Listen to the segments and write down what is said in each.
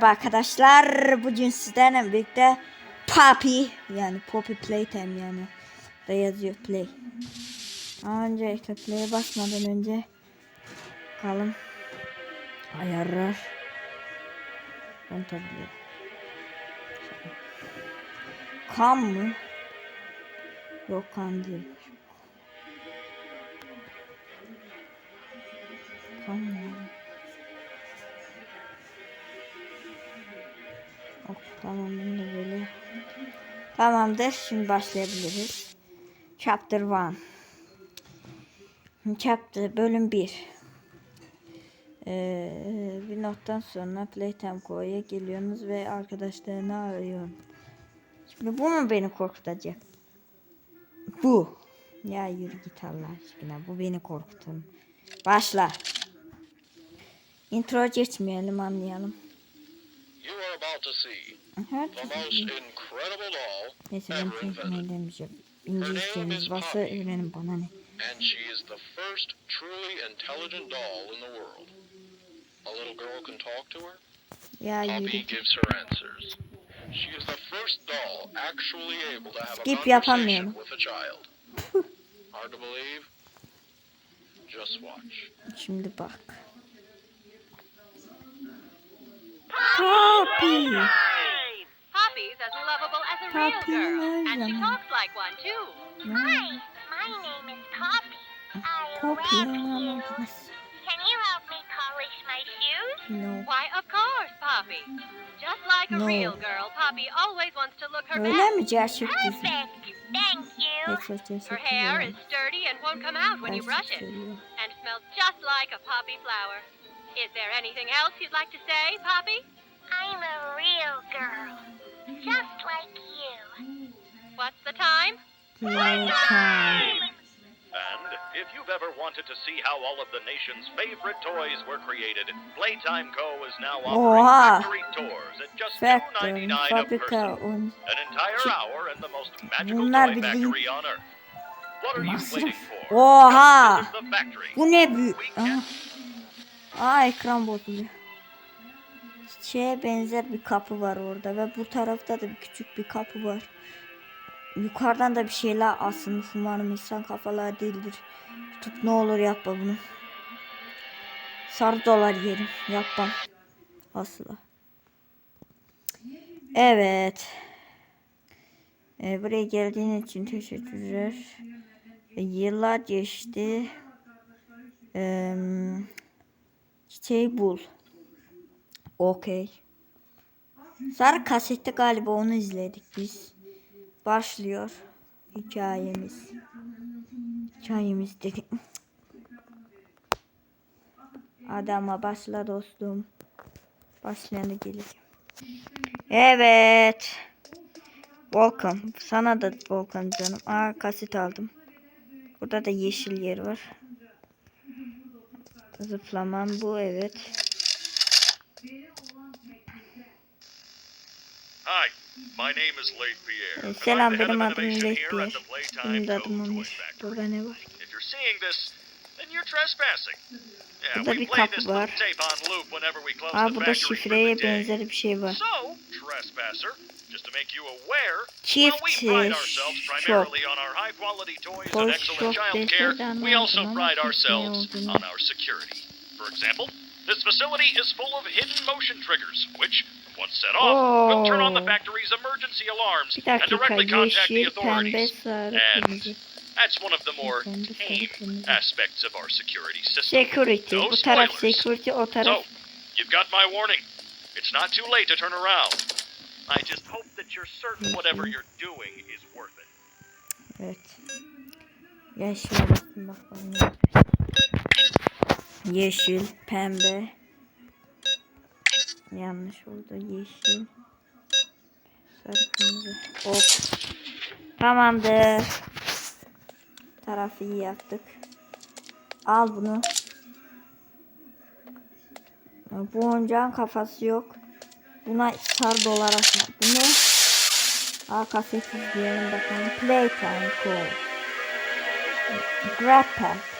Merhaba arkadaşlar. Bugün sizlerle birlikte Poppy yani Poppy Playtime yani da yazıyor Play. Öncelikle Play'e basmadan önce bakalım ayarlar. Ben tabii Kan mı? Yok kan değil. Kan mı? Tamam bunu da böyle. Tamamdır. Şimdi başlayabiliriz. Chapter 1. Chapter bölüm 1. Ee, bir noktadan sonra Playtime Co'ya geliyorsunuz ve arkadaşlarını arıyorsun. Şimdi bu mu beni korkutacak? Bu. Ya yürü git Allah aşkına. Bu beni korkutun. Başla. Intro geçmeyelim anlayalım. You are about to see Evet. the most incredible doll Neyse ben ever çünkü invented. ne demeyeceğim. İngilizceniz varsa öğrenin bana ne. And she is the first truly intelligent doll in the world. A little girl can talk to her. Ya Poppy gives her answers. She is the first doll actually able to have a Skip conversation with a child. Hard to believe? Just watch. Şimdi bak. Poppy. Poppy's as lovable as a real Poppy girl, and she talks like one too. Hi, my name is Poppy. I Poppy love you. Can you help me polish my shoes? No. Why, of course, Poppy. Just like a real girl, Poppy always wants to look her Öyle best. mi gerçek dizi? Perfect. Thank you. Yoksa gerçek Her hair is dizi sturdy and won't come out when you brush it, and smells just like a poppy flower. Is there anything else you'd like to say, Poppy? I'm a real girl. Just like you. What's the time? Playtime. And if you've ever wanted to see how all of the nation's favorite toys were created, Playtime Co. is now offering Oha. factory tours at just Factory, $2.99 a person. An entire hour in the most magical Bunlar toy factory on Earth. What are you waiting for? Oha. The factory. Bu ne büyük? Aha. Aa ekran bozuluyor. Şeye benzer bir kapı var orada ve bu tarafta da bir küçük bir kapı var. Yukarıdan da bir şeyler asılmış umarım insan kafalar değildir. Tut ne olur yapma bunu. Sarı dolar yerim yapmam. Asla. Evet. Ee, buraya geldiğin için teşekkürler. Ee, yıllar geçti. Eee çiçeği bul. Okey. Sarı kasette galiba onu izledik biz. Başlıyor hikayemiz. Hikayemiz dedik. Adama başla dostum. Başlayanı gelir. Evet. Volkan. Sana da Volkan canım. Aa kaset aldım. Burada da yeşil yer var. Zıplamam bu evet. Selam benim adım Late Pierre. Benim de adım Amir. Burada ne var ki? Burada bir kapı var. Aa burada şifreye benzer bir şey var. Çift şok. Post şok dese de anlamadım ama ne olduğunu. For example, this facility is full of hidden motion triggers, which once set off, will turn on the Oh. factory's emergency alarms and directly contact the authorities. And that's one of the more tame aspects of our security system. Security. No spoilers. security, So, you've got my warning. It's not too late to turn around. I just hope that you're certain whatever you're doing is worth it. Evet. Bastım bakalım. Yeşil, pembe. Yanlış oldu. Yeşil. Sarı, kırmızı. Hop. Tamamdır. Tarafı iyi yaptık. Al bunu. Bu oyuncağın kafası yok. Buna sarı dolar atma. Bu ne? Aa kaset izleyelim bakalım. Playtime Call. Grab Pack.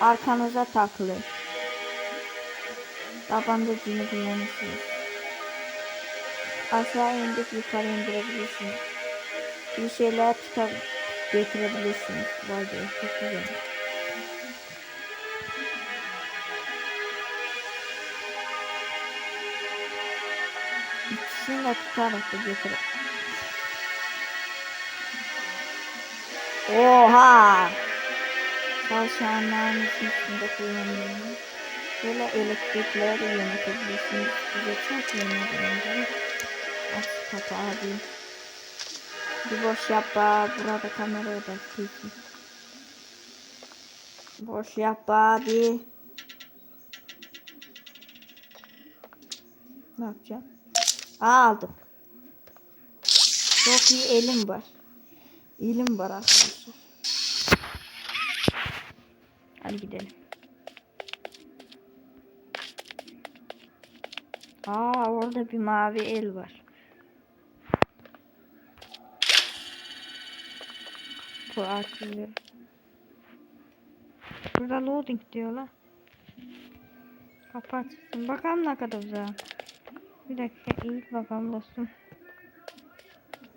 Arkanıza takılır. Tabancacını kullanırsınız. Aşağı indik yukarı indirebilirsiniz. Bir şeyler tutar getirebilirsiniz. Vay be çok güzel. İkisini de tutarak da götürür. Oha! Tavşanların içinde kullanıyorum. Böyle elektrikleri yönetebilirsiniz. Size çok yönetebilirsiniz. Aç kapı abi. Bir boş yapma. Burada kamera odası. Boş yapma abi. Ne yapacağım? Aa, aldım. Çok iyi elim var. Elim var arkadaşlar. Hadi gidelim. Aa orada bir mavi el var. Bu açılıyor. Burada loading diyor. Kapı açılsın. Bakalım ne kadar uzak. Bir dakika iyi bakalım dostum.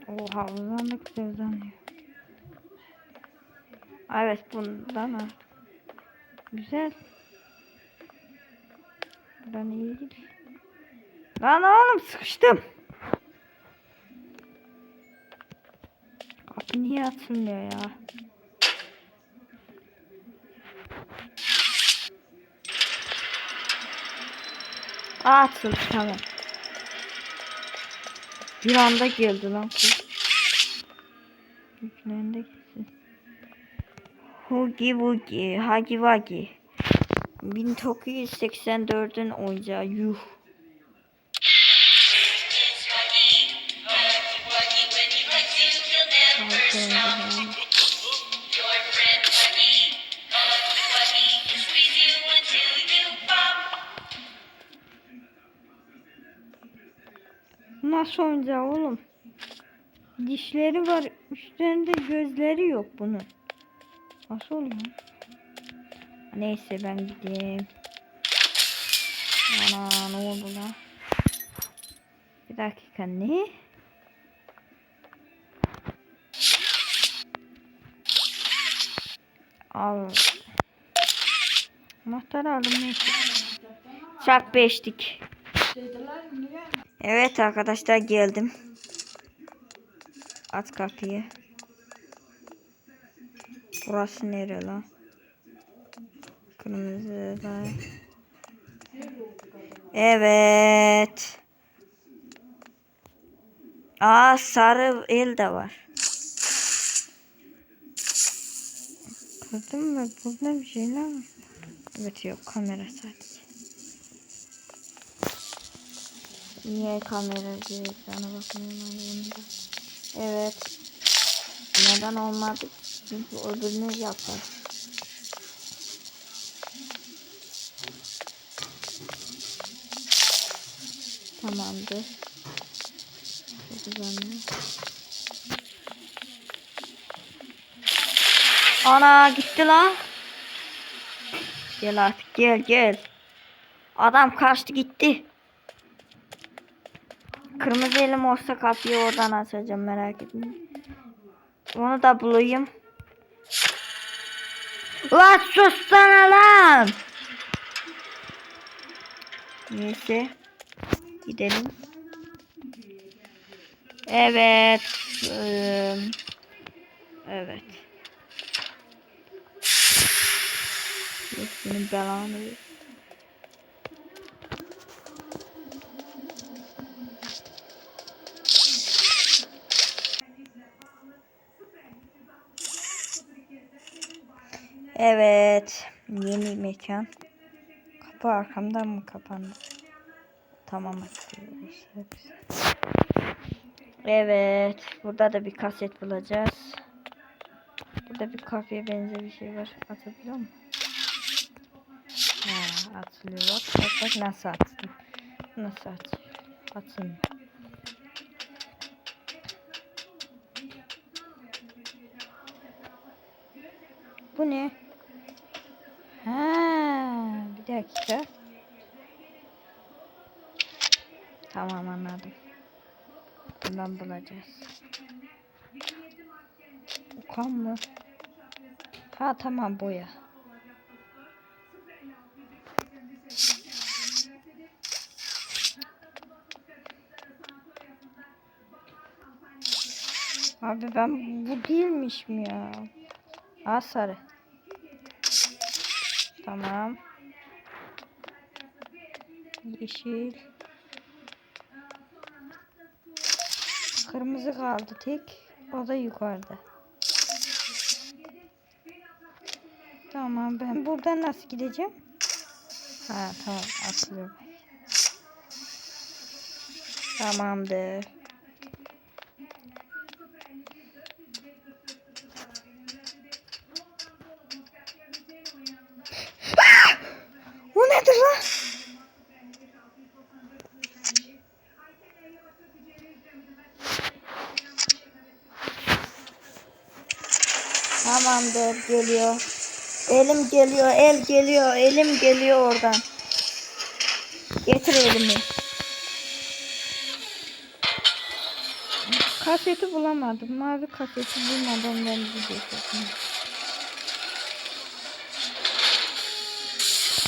Oha uzandıkça uzanıyor. Evet bundan artık. Güzel. Buradan iyi değil. Lan oğlum sıkıştım. Kapı niye açılmıyor ya? Açıldı tamam. Bir anda geldi lan kız. Yüklerinde gitsin. Hugi Wugi, Hagi Wagi. 1984'ün oyuncağı yuh. Nasıl oyuncağı oğlum? Dişleri var, üstlerinde gözleri yok bunun. Nasıl oluyor? Neyse ben gideyim. Ana ne oldu lan? Bir dakika ne? Al. Anahtarı aldım neyse. Çak beştik. Evet arkadaşlar geldim. Aç kapıyı. Burası nere lan? Kırmızı da. Evet. Aa sarı el de var. Kırdım mı? Burada bir şeyler mi? Evet yok kamera sadece. Niye kamera diye sana bakmıyorum Evet. Neden olmadı? Çünkü öbürünü yapar. Tamamdır. Çok güzel. Ana gitti lan. Gel artık gel gel. Adam kaçtı gitti. Kırmızı elim olsa kapıyı oradan açacağım merak etmeyin. Onu da bulayım. Lan sussana lan. Neyse. Gidelim. Evet. evet. Senin belanı. Evet. Yeni mekan. Kapı arkamdan mı kapandı? Tamam açıyoruz. Evet. Burada da bir kaset bulacağız. Burada bir kafeye benzer bir şey var. Atabiliyor mu? Atılıyor. Bak, bak nasıl attım. Nasıl atıyor? Atılmıyor. Bu ne? Tamam anladım. Bundan bulacağız. Okan mı? Ha tamam boya. Abi ben bu değilmiş mi ya? Aa sarı. Tamam. Yeşil. Kırmızı kaldı tek. O da yukarıda. Tamam ben buradan nasıl gideceğim? Ha tamam atlıyorum. Tamamdır. O nedir lan? Tamamdır geliyor. Elim geliyor, el geliyor, elim geliyor oradan. Getir elimi. Kaseti bulamadım. Mavi kaseti bulmadan ben gideceğim.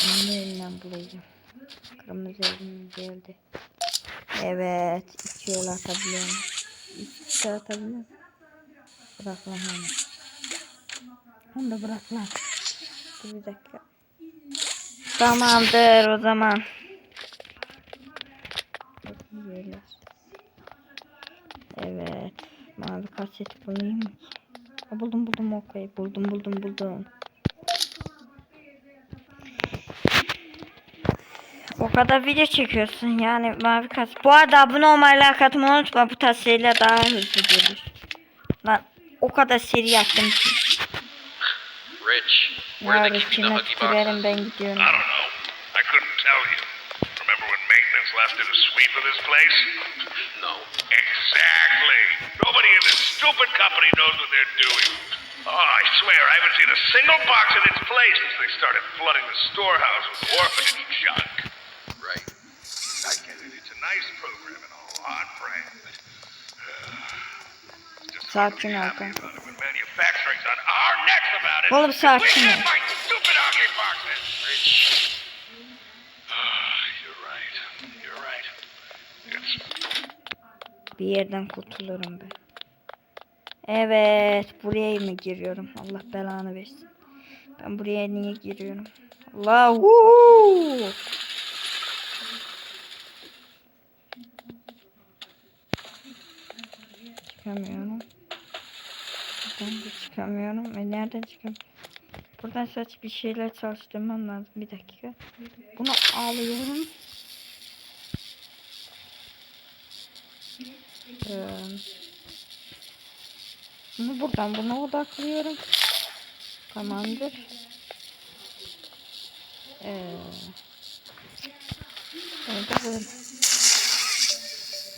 Bunu elinden bulacağım. Kırmızı elim geldi. Evet. iki yol atabiliyorum. İki yol atabiliyorum. Bırak lan onu. Onu da bırak lan. Bir dakika. Tamamdır o zaman. Evet. Mavi kaset bulayım. Ha, buldum buldum okey. Buldum buldum buldum. O kadar video çekiyorsun yani mavi kas. Bu arada abone olmayı like atmayı unutma. Bu tarz daha hızlı gelir. Lan o kadar seri yaptım ki. Rich, where Ya are they keeping the reçine huggy tükürerim boxes? ben gidiyorum. I don't know. I couldn't tell you. Remember when maintenance left it a sweep of this place? No. Exactly. Nobody in this stupid company knows what they're doing. Oh, I swear, I haven't seen a single box in its place since they started flooding the storehouse with orphanage junk. Right. I get it. It's a nice program and all, on brand, Sakin ol kanka. Oğlum sakin ol. Bir yerden kurtulurum ben. Evet buraya mı giriyorum? Allah belanı versin. Ben buraya niye giriyorum? Allah uuu. Çıkamıyorum. Buradan da çıkamıyorum. E nereden çıkıyorum? Buradan saç bir şeyler çalıştırmam lazım. Bir dakika. Bunu alıyorum. Ee, bunu buradan buna odaklıyorum. Tamamdır. Ee.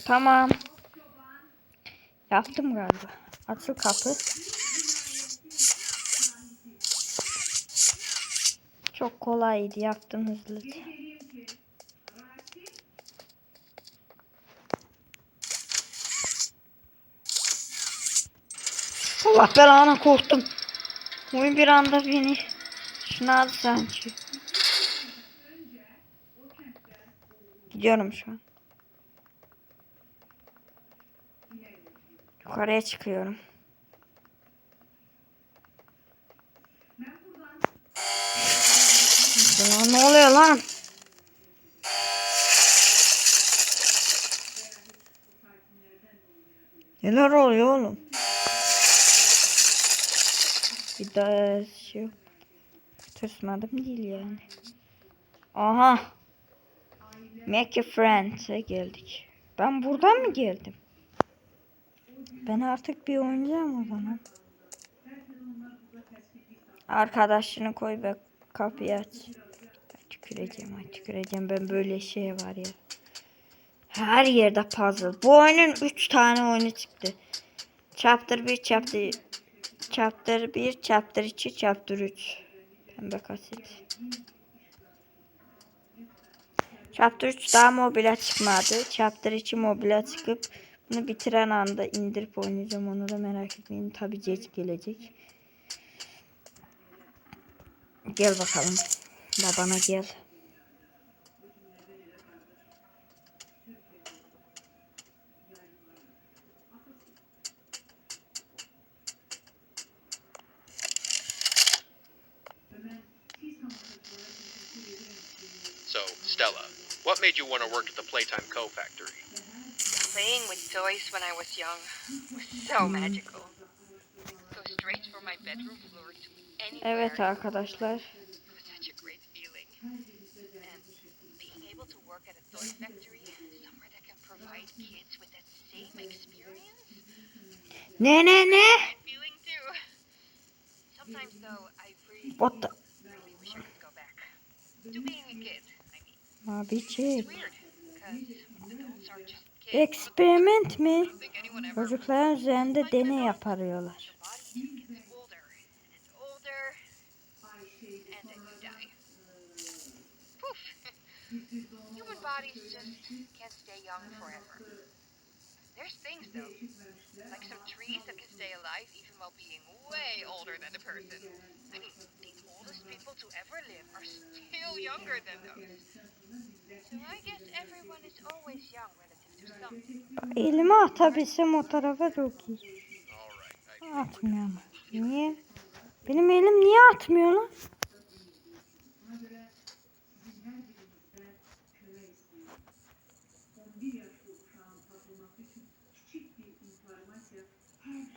Tamam. Yaptım galiba. Açıl kapı. Çok kolaydı. Yaptım hızlıca. Allah belanı korktum. Oyun bir anda beni şuna aldı sanki. Gidiyorum şu an. Yukarıya çıkıyorum. Lan ne oluyor lan? Neler oluyor oğlum? Bir daha şey tırsmadım değil yani. Aha. Make a friend'e geldik. Ben buradan mı geldim? Ben artık bir oynayacağım o zaman. Arkadaşını koy ve kapıyı aç. Tüküreceğim, ay tüküreceğim. Ben böyle şey var ya. Her yerde puzzle. Bu oyunun 3 tane oyunu çıktı. Chapter 1, Chapter Chapter 1, Chapter 2, Chapter 3. Pembe kaset. Chapter 3 daha mobile çıkmadı. Chapter 2 mobile çıkıp bunu bitiren anda indirip oynayacağım. Onu da merak etmeyin. Tabi geç gelecek. Gel bakalım. Babana gel. So, Stella, what made you want to work at the Playtime Co. factory? Playing with toys when I was young was so magical. Go straight from my bedroom floor to anywhere. Evet arkadaşlar. Was such a great feeling. And being able to work at a toy factory, somewhere that can provide kids with that same experience, Ne ne ne? feeling too. Sometimes though, I really, What the? really wish I could go back to being a kid. I mean, Abicik. it's weird because adults are just kids. Eksperiment mi? Çocukların üzerinde deney yaparıyorlar. Younger than those. So I guess everyone is always young relative Elimi atabilsem o tarafa çok iyi. Atmıyor. Niye? Benim elim niye atmıyor lan?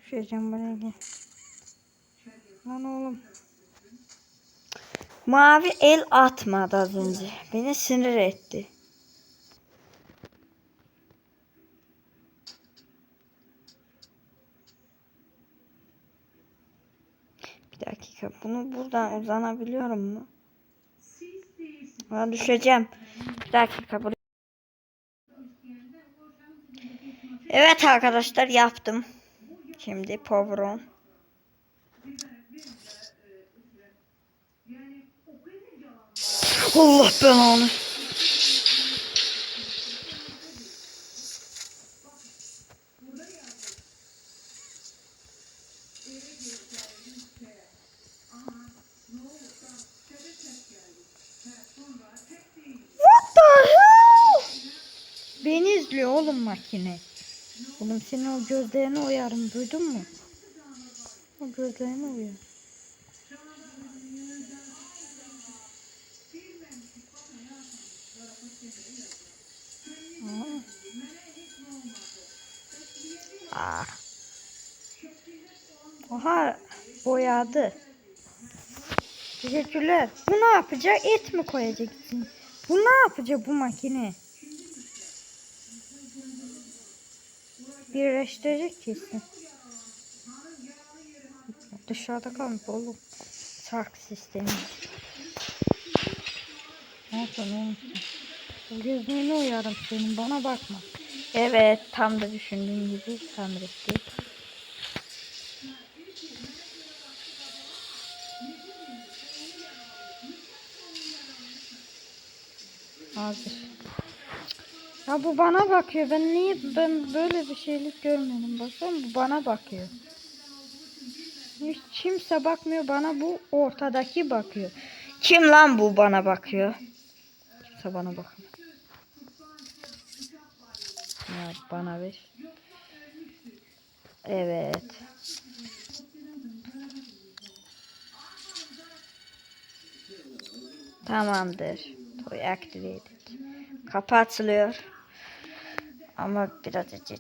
Düşeceğim buraya gel. Lan oğlum. Mavi el atmadı az önce. Beni sinir etti. Dakika. Bunu buradan uzanabiliyorum mu? Ha, düşeceğim. Bir dakika. Buraya... Evet arkadaşlar yaptım. Şimdi power on. Allah belanı. What the hell? Beni izliyor oğlum makine. Oğlum senin o gözlerini oyarım duydun mu? O gözlerini oyar. Aa. Ah. Oha boyadı. Teşekkürler. Bu ne yapacak? Et mi koyacaksın? Bu ne yapacak bu makine? Birleştirecek kesin. Dışarıda kalmış oğlum. Sark sistemi. Ne oğlum sen? Bu gözlerini uyarım senin bana bakma. Evet tam da düşündüğüm gibi tamir ettik. Hazır. Ya bu bana bakıyor. Ben niye ben böyle bir şeylik görmedim. Baksana bu bana bakıyor. Hiç kimse bakmıyor bana bu ortadaki bakıyor. Kim lan bu bana bakıyor? Kimse bana bakmıyor. Ya bana ver. Evet. Tamamdır. Toy activated. Kapı açılıyor. Ama biraz acı.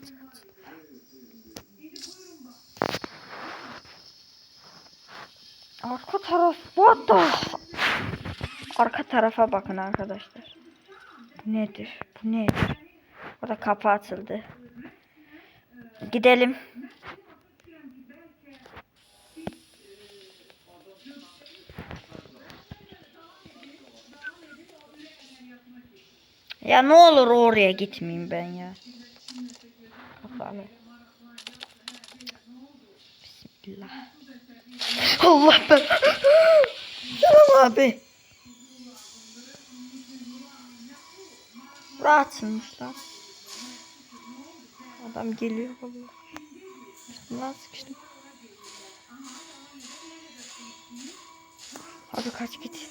Arka taraf what the Arka tarafa bakın arkadaşlar. Bu nedir? Bu nedir? Orada kapı açıldı. Gidelim. Ya ne olur oraya gitmeyeyim ben ya. Kapalı. Bismillah. Allah ben. Selam abi. Açılmış lan. Adam geliyor baba. Lan sıkıştım. Abi kaç git.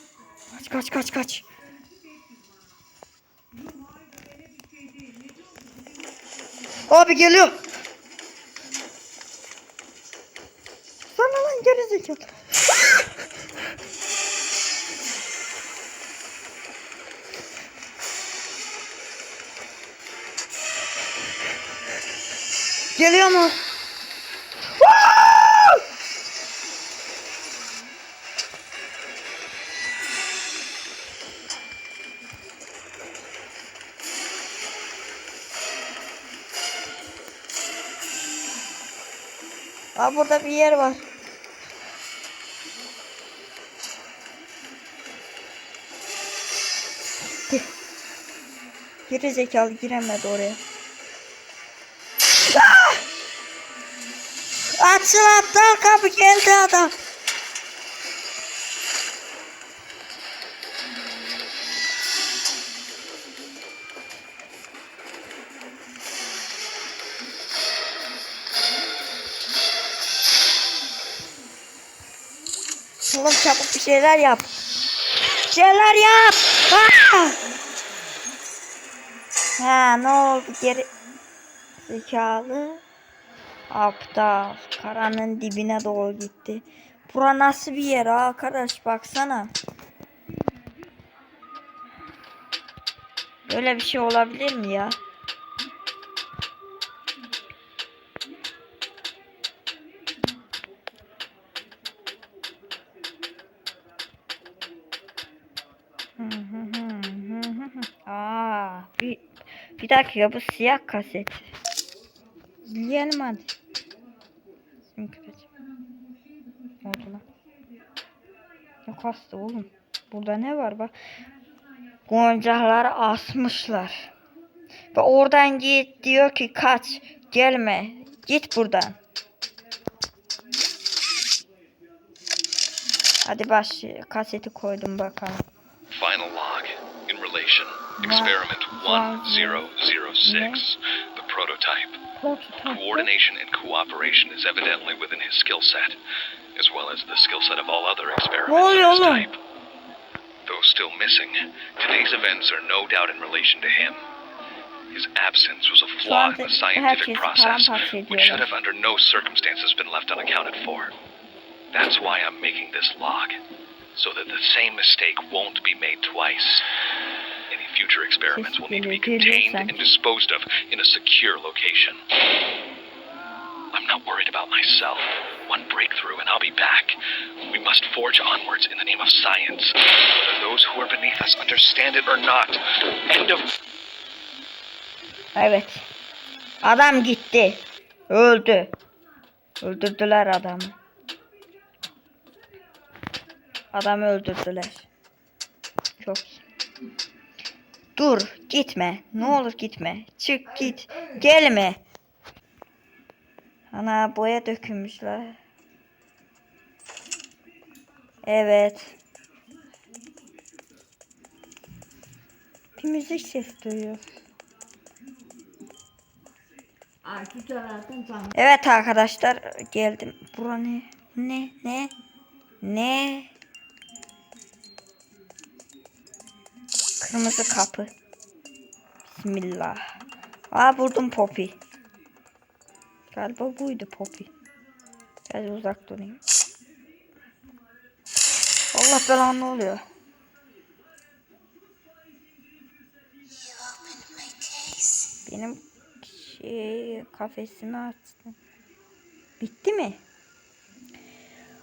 Kaç kaç kaç kaç. Abi geliyor. Sana lan geri zekalı. Geliyor mu? Aa burada bir yer var. Gir. Geri zekalı giremedi oraya. Ah! Açıl aptal kapı geldi adam. Şeyler yap. Bir şeyler yap. Ah! Ha ne oldu geri zekalı. Aptal. Karanın dibine doğru gitti. Bura nasıl bir yer arkadaş baksana. Böyle bir şey olabilir mi ya? Bir dakika bu siyah kaset. Yiyelim hadi. Ne oldu lan? Yok hasta oğlum. Burada ne var bak. Goncakları asmışlar. Ve oradan git diyor ki kaç. Gelme. Git buradan. Hadi baş kaseti koydum bakalım. Final log. In relation. Experiment 1006. The prototype. Coordination and cooperation is evidently within his skill set, as well as the skill set of all other experiments of his type. Though still missing, today's events are no doubt in relation to him. His absence was a flaw in the scientific process, which should have under no circumstances been left unaccounted for. That's why I'm making this log, so that the same mistake won't be made twice. Any future experiments will need to be contained and disposed of in a secure location. I'm not worried about myself. One breakthrough and I'll be back. We must forge onwards in the name of science, whether those who are beneath us understand it or not. End of Evet. Adam gitti. Öldü. Öldürdüler adamı. Adamı öldürdüler. Çok iyi. Dur gitme. Ne olur gitme. Çık git. Gelme. Ana boya dökülmüşler. Evet. Bir müzik sesi duyuyor. Evet arkadaşlar geldim. Bura ne? Ne? Ne? Ne? Kırmızı kapı. Bismillah. Aa buldum Poppy. Galiba buydu Poppy. Biraz uzak durayım. Allah belanı ne oluyor? Benim şey kafesimi açtım. Bitti mi?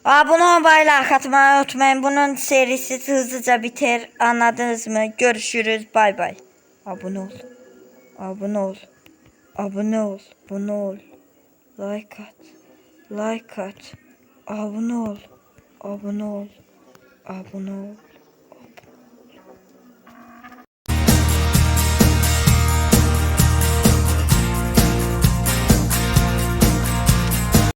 Abone olmayı, like atmayı unutmayın. Bunun serisi hızlıca biter. Anladınız mı? Görüşürüz. Bay bay. Abone ol. Abone ol. Abone ol. Abone ol. Like at. Like at. Abone ol. Abone ol. Abone ol.